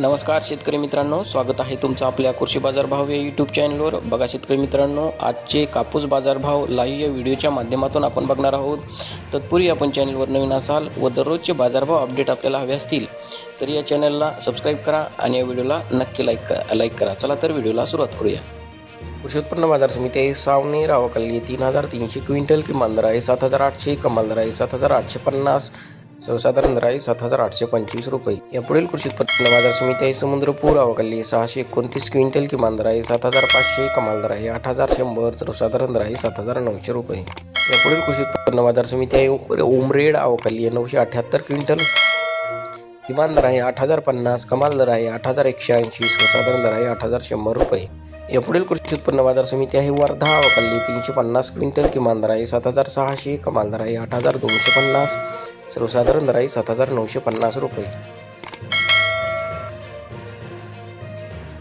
नमस्कार शेतकरी मित्रांनो स्वागत आहे तुमचं आपल्या कृषी बाजारभाव या यूट्यूब चॅनलवर बघा शेतकरी मित्रांनो आजचे कापूस बाजारभाव लाईव्ह या व्हिडिओच्या माध्यमातून आपण बघणार आहोत. तत्पूर्वी आपण चॅनलवर नवीन असाल व दररोजचे बाजारभाव अपडेट आपल्याला हवे असतील तर या चॅनलला सबस्क्राईब करा आणि या व्हिडिओला नक्की लाईक करा लाईक करा. चला तर व्हिडिओला सुरुवात करूया. कृषी उत्पन्न बाजार समिती आहे सावने रावकल्ली तीन हजार तीनशे क्विंटल किमान दर आहे सात हजार आठशे कमाल दर आहे सात हजार आठशे पन्नास सर्वसाधारण दर आहे सात हजार आठशे पंचवीस रुपये. या पुढील कृषी उत्पन्न बाजार समिती आहे समुद्रपूर अवकाली सहाशे एकोणतीस क्विंटल किमान दर आहे सात हजार पाचशे कमाल दर आहे आठ हजार शंभर सर्वसाधारण दर आहे सात हजार नऊशे रुपये. या पुढील कृषी उत्पन्न बाजार समिती आहे उमरेड अवकाली आहे नऊशे अठ्याहत्तर क्विंटल किमान दर आहे आठ हजार पन्नास कमाल दर आहे आठ हजार एकशे ऐंशी सर्वसाधारण दर आहे आठ हजार शंभर रुपये. या पुढील कृषी उत्पन्न बाजार समिती आहे वर्धा अवकाली तीनशे पन्नास क्विंटल किमान दर आहे सात हजार सहाशे कमाल दर आहे आठ हजार दोनशे पन्नास. सर्वसाधारण दराई सात हजार नऊशे पन्नास रुपये.